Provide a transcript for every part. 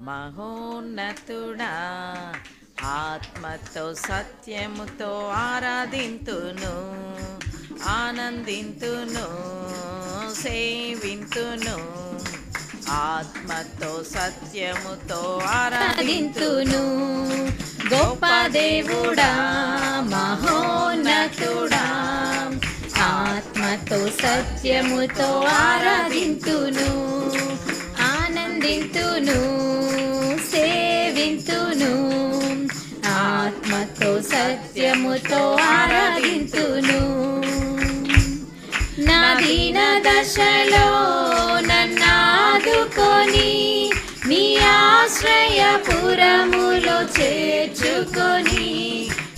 మహోన్నతుడా ఆత్మతో సత్యముతో ఆరాధింతును ఆనందింతును సేవింతును ఆత్మతో సత్యముతో ఆరాధింతును. గొప్ప దేవుడా మహోన్నతుడా ఆత్మతో సత్యముతో ఆరాధింతును. ఆనందింతును సేవింతును ఆత్మతో సత్యముతో ఆరాధింతును. నా దీన దశలో నన్నాదుకొని నీ ఆశ్రయపురములో చేర్చుకొని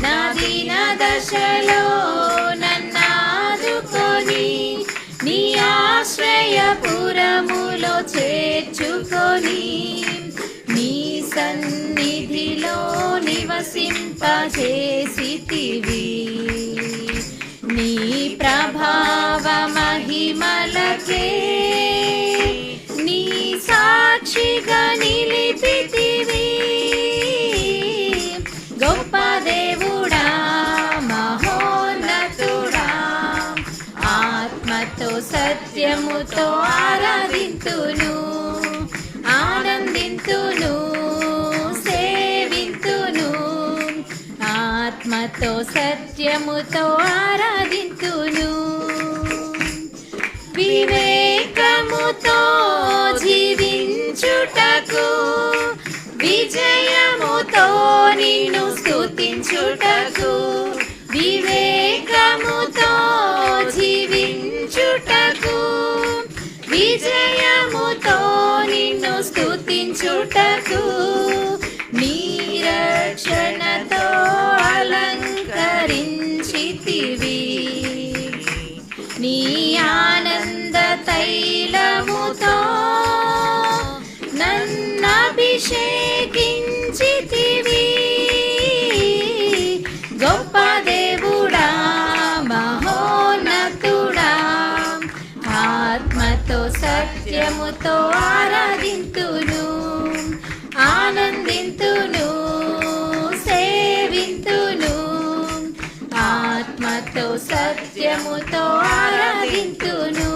నా దీన దశలో ఆశ్రయపురములో చేర్చుకొని నీ సన్నిధిలో నివసింపజేసితివి. నీ ప్రభావ మహిమలకే నీ సాక్షిగా నిలిపితివి. ఆత్మతో సత్యముతో ఆరాధింతును ఆనందింతును సేవింతును. ఆత్మతో సత్యముతో ఆరాధింతును. వివేకముతో జీవించుటకు విజయముతో నిన్ను స్థుతించుటకు వివేకముతో చేయుటకు నీరక్షణతో అలంకరించితివి. నీ ఆనంద తైలముతో నన్నభిషేకించితివి. గొప్ప దేవుడా మహోన్నతుడా ఆత్మతో సత్యముతో సత్యముతో ఆరాధింతును.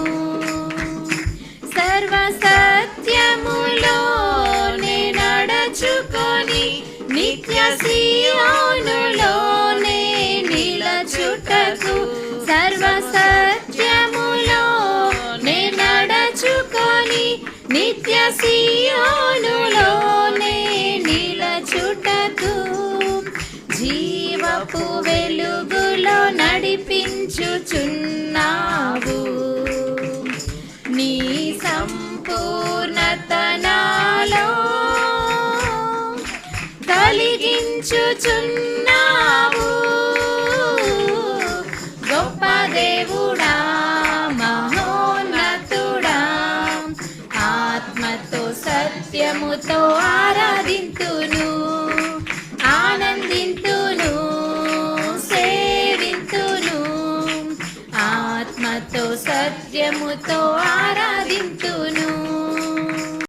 సర్వ సత్యములో నే నడచుకొని నిత్య సియోనులోనే నిలచుటకు సర్వ నడిపించుచున్నావు నీ సంపూర్ణతనాలో కలిగించుచున్నావు గొప్ప దేవుడా మహోన్నతుడా ఆత్మతో సత్యముతో ఆరాధింతును. ఆత్మతో సత్యముతో ఆరాధింతును.